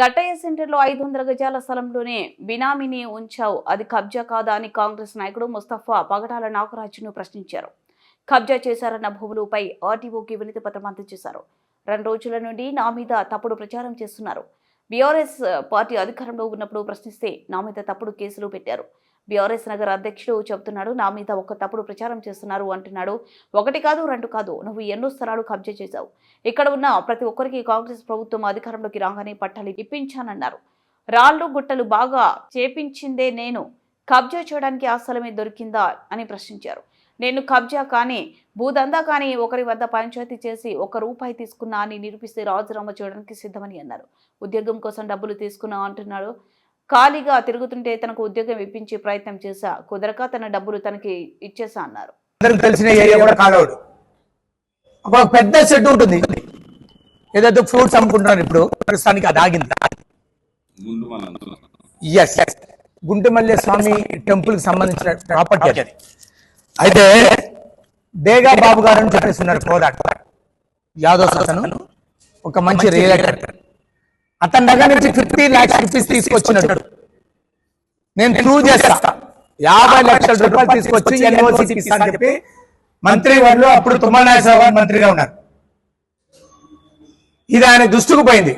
గట్టయ్య సెంటర్లో ఐదు వందల గజాల స్థలంలోనే బినామీని ఉంచావు. అది కబ్జా కాదా అని కాంగ్రెస్ నాయకుడు ముస్తఫా పగడాల నాగరాజును ప్రశ్నించారు. కబ్జా చేశారన్న భూములపై ఆర్టీఓకి వినతి పత్రం అందజేశారు. రెండు రోజుల నుండి నా మీద తప్పుడు ప్రచారం చేస్తున్నారు. బీఆర్ఎస్ పార్టీ అధికారంలో ఉన్నప్పుడు ప్రశ్నిస్తే నా మీద తప్పుడు కేసులు పెట్టారు. బీఆర్ఎస్ నగర్ అధ్యక్షుడు చెబుతున్నాడు నా మీద ఒక తప్పుడు ప్రచారం చేస్తున్నారు అంటున్నాడు. ఒకటి కాదు రెండు కాదు నువ్వు ఎన్నో స్థలాలు కబ్జా చేశావు. ఇక్కడ ఉన్న ప్రతి ఒక్కరికి కాంగ్రెస్ ప్రభుత్వం అధికారంలోకి రాగానే పట్టాలు ఇప్పించానన్నారు. రాళ్ళు గుట్టలు బాగా చేపించిందే నేను. కబ్జా చేయడానికి ఆ స్థలమే దొరికిందా అని ప్రశ్నించారు. నేను కబ్జా కానీ భూదందా కానీ ఒకరి వద్ద పంచాయతీ చేసి ఒక రూపాయి తీసుకున్నా అని నిరూపిస్తే రాజీనామా చేయడానికి సిద్ధమని అన్నారు. ఉద్యోగం కోసం డబ్బులు తీసుకున్నా అంటున్నాడు. ఖాళీగా తిరుగుతుంటే తనకు ఉద్యోగం ఇప్పించే ప్రయత్నం చేశా. కుదరక తన డబ్బులు తనకి ఇచ్చేసా అన్నారు. అందరికి తెలిసిన ఏరియా కూడా కాదవాడు ఒక పెద్ద షెడ్ ఉంటుంది. ఏదైతే ఫ్రూట్స్ అమ్ముకుంటున్నారు ఇప్పుడు ప్రస్తుతానికి అది ఆగింది. ఎస్ గుంటుమల్లి స్వామి టెంపుల్కి సంబంధించిన ప్రాపర్టీ అది. అయితే దేగా బాబు గారు అని చెప్పేస్తున్నారు కోదాట్ యాదవ్ అతను. ఒక మంచి రియల్ అతని దగ్గర నుంచి ఫిఫ్టీ ల్యాక్స్ రూపీస్ తీసుకొచ్చినాడు నేను ప్రూవ్ చేస్తా. యాభై లక్షల రూపాయలు తీసుకొచ్చి ఎన్ఓసీ ఇస్తా అని చెప్పి మంత్రి వాళ్ళు అప్పుడు తుమ్మల నాగేశ్వరరావు గారు మంత్రిగా ఉన్నారు. ఇది ఆయన దృష్టికి పోయింది.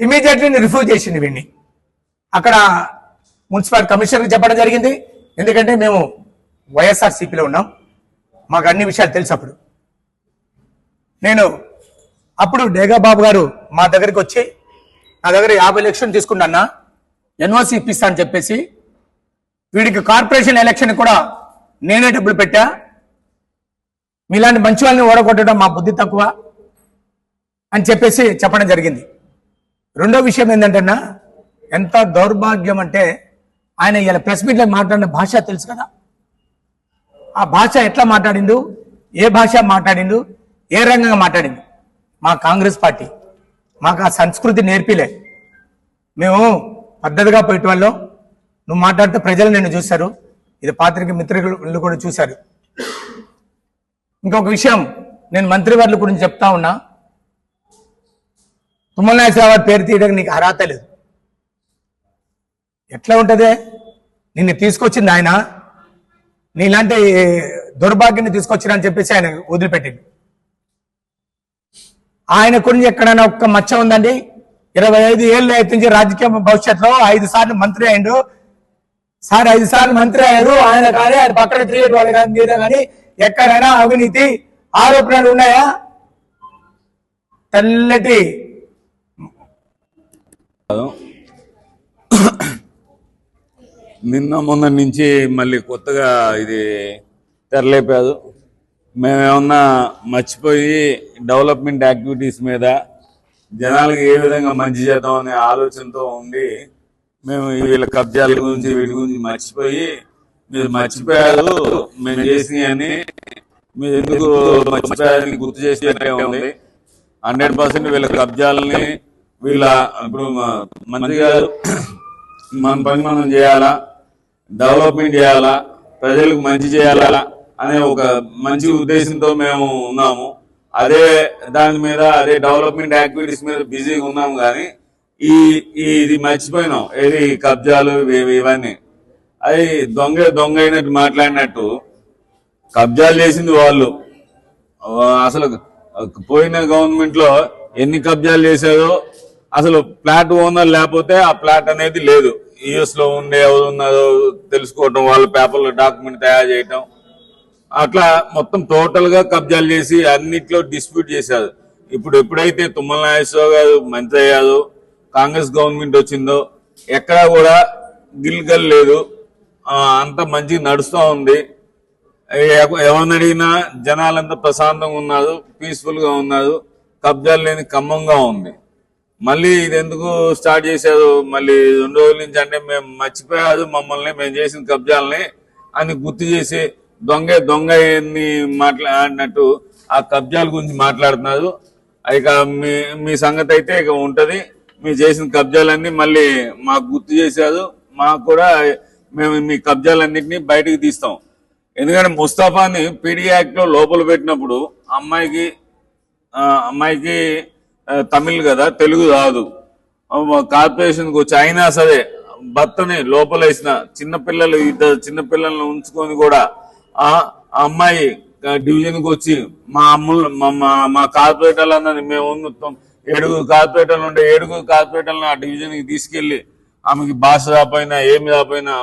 ఇమీడియట్లీ రిఫ్యూజ్ చేసింది వీడిని. అక్కడ మున్సిపల్ కమిషనర్కి చెప్పడం జరిగింది. ఎందుకంటే మేము వైఎస్ఆర్ సిపిలో ఉన్నాం. మాకు అన్ని విషయాలు తెలుసు అప్పుడు. నేను అప్పుడు డేగా బాబు గారు మా దగ్గరికి వచ్చి నా దగ్గర యాభై లక్షలు తీసుకున్నా ఎన్ఓసి ఇప్పిస్తా అని చెప్పేసి వీడికి కార్పొరేషన్ ఎలక్షన్ కూడా నేనే డబ్బులు పెట్టా. మీలాంటి మంచి వాళ్ళని ఓడగొట్టడం మా బుద్ధి తక్కువ అని చెప్పేసి చెప్పడం జరిగింది. రెండో విషయం ఏంటంటేనా ఎంత దౌర్భాగ్యం అంటే ఆయన ఇలా ప్రెస్ మీట్లో మాట్లాడిన భాష తెలుసు కదా. ఆ భాష ఎట్లా మాట్లాడిండు? ఏ భాష మాట్లాడిండు? ఏ రంగంగా మాట్లాడిండు? మా కాంగ్రెస్ పార్టీ మాకు ఆ సంస్కృతి నేర్పిలే. మేము పద్ధతిగా పోయేట వాళ్ళం నువ్వు మాట్లాడితే ప్రజలు నిన్ను చూశారు. ఇది పాత్రిక మిత్రులు కూడా చూశారు. ఇంకొక విషయం నేను మంత్రివర్ల గురించి చెప్తా ఉన్నా. తుమ్మల నాగేశ్వరరావు పేరు తీయడానికి నీకు అర్హత లేదు. ఎట్లా ఉంటుంది? నిన్ను తీసుకొచ్చింది ఆయన. నీలాంటి దుర్భాగ్యాన్ని తీసుకొచ్చిన అని చెప్పేసి ఆయన వదిలిపెట్టింది ఆయన గురించి ఎక్కడైనా ఒక్క మచ్చ ఉందండి? ఇరవై ఐదు ఏళ్ళు అయితే రాజకీయ భవిష్యత్తులో ఐదు సార్లు మంత్రి అయిండు సార్ ఐదు సార్లు మంత్రి అయ్యారు. ఆయన కానీ ఆయన పక్కన తిరిగేటి వాళ్ళు కానీ మీద కానీ ఎక్కడైనా అవినీతి ఆరోపణలు ఉన్నాయా? తెల్లటి నిన్న మొన్న నుంచి మళ్ళీ కొత్తగా ఇది తెరలేపాదు మేమేమన్నా మర్చిపోయి డెవలప్మెంట్ యాక్టివిటీస్ మీద జనాలకు ఏ విధంగా మంచి చేద్దాం అనే ఆలోచనతో ఉండి మేము వీళ్ళ కబ్జాల గురించి వీటి గురించి మర్చిపోయి మీరు మర్చిపోయారు మేము చేసినాయని మీరు ఎందుకు మర్చిపోయారని గుర్తు చేసినట్టే ఉంది. హండ్రెడ్ పర్సెంట్ వీళ్ళ కబ్జాలని వీళ్ళ ఇప్పుడు మంత్రి గారు మన పని మనం చేయాలా? డెవలప్మెంట్ చేయాలా? ప్రజలకు మంచి చేయాలా? అనే ఒక మంచి ఉద్దేశంతో మేము ఉన్నాము. అదే దాని మీద అదే డెవలప్మెంట్ యాక్టివిటీస్ మీద బిజీగా ఉన్నాము కానీ ఈ ఈ ఇది మర్చిపోయినాం. ఏది కబ్జాలు ఇవన్నీ. అది దొంగ దొంగ అయినట్టు మాట్లాడినట్టు కబ్జాలు చేసింది వాళ్ళు. అసలు పోయిన గవర్నమెంట్లో ఎన్ని కబ్జాలు చేశారో అసలు ఫ్లాట్ ఓనర్ లేకపోతే ఆ ఫ్లాట్ అనేది లేదు. యుఎస్లో ఉండే ఎవరు ఉన్నదో తెలుసుకోవటం వాళ్ళ పేపర్లో డాక్యుమెంట్ తయారు చేయటం అట్లా మొత్తం టోటల్గా కబ్జాలు చేసి అన్నిట్లో డిస్ప్యూట్ చేశారు. ఇప్పుడు ఎప్పుడైతే తుమ్మల నాగేశ్వరరావు గారు మంత్రి అయ్యారు కాంగ్రెస్ గవర్నమెంట్ వచ్చిందో ఎక్కడా కూడా గిల్గల్ లేదు. అంత మంచిగా నడుస్తూ ఉంది. ఎవరిని అడిగినా జనాలంతా ప్రశాంతంగా ఉన్నారు పీస్ఫుల్గా ఉన్నారు. కబ్జాలు లేని ఖమ్మంగా ఉంది. మళ్ళీ ఇది ఎందుకు స్టార్ట్ చేశారు? మళ్ళీ రెండు రోజుల నుంచి అంటే మేము మర్చిపోయారు మమ్మల్ని మేము చేసిన కబ్జాలని అని గుర్తు చేసి దొంగ దొంగ అని మాట్లాడినట్టు ఆ కబ్జాల గురించి మాట్లాడుతున్నారు ఇక మీ మీ సంగతి అయితే ఇక ఉంటది. మీరు చేసిన కబ్జాలన్నీ మళ్ళీ మాకు గుర్తు చేశారు. మాకు కూడా మేము మీ కబ్జాలన్నింటినీ బయటకు తీస్తాం. ఎందుకంటే ముస్తాఫాని పీడీ యాక్ట్లో లోపల పెట్టినప్పుడు అమ్మాయికి అమ్మాయికి తమిళ్ కదా తెలుగు రాదు. కార్పొరేషన్కి వచ్చి అయినా సరే భర్తని లోపలేసిన చిన్నపిల్లలు ఇద్దరు చిన్నపిల్లలను ఉంచుకొని కూడా ఆ అమ్మాయి డివిజన్కు వచ్చి మా అమ్ములు మా మా- కార్పొరేటర్ కార్పొరేటర్లందరినీ మేము మొత్తం ఏడుగురు కార్పొరేటర్లు ఉండే ఏడుగురు కార్పొరేటర్లను ఆ డివిజన్కి తీసుకెళ్ళి ఆమెకి భాష రాపోయినా ఏమి రాపోయినా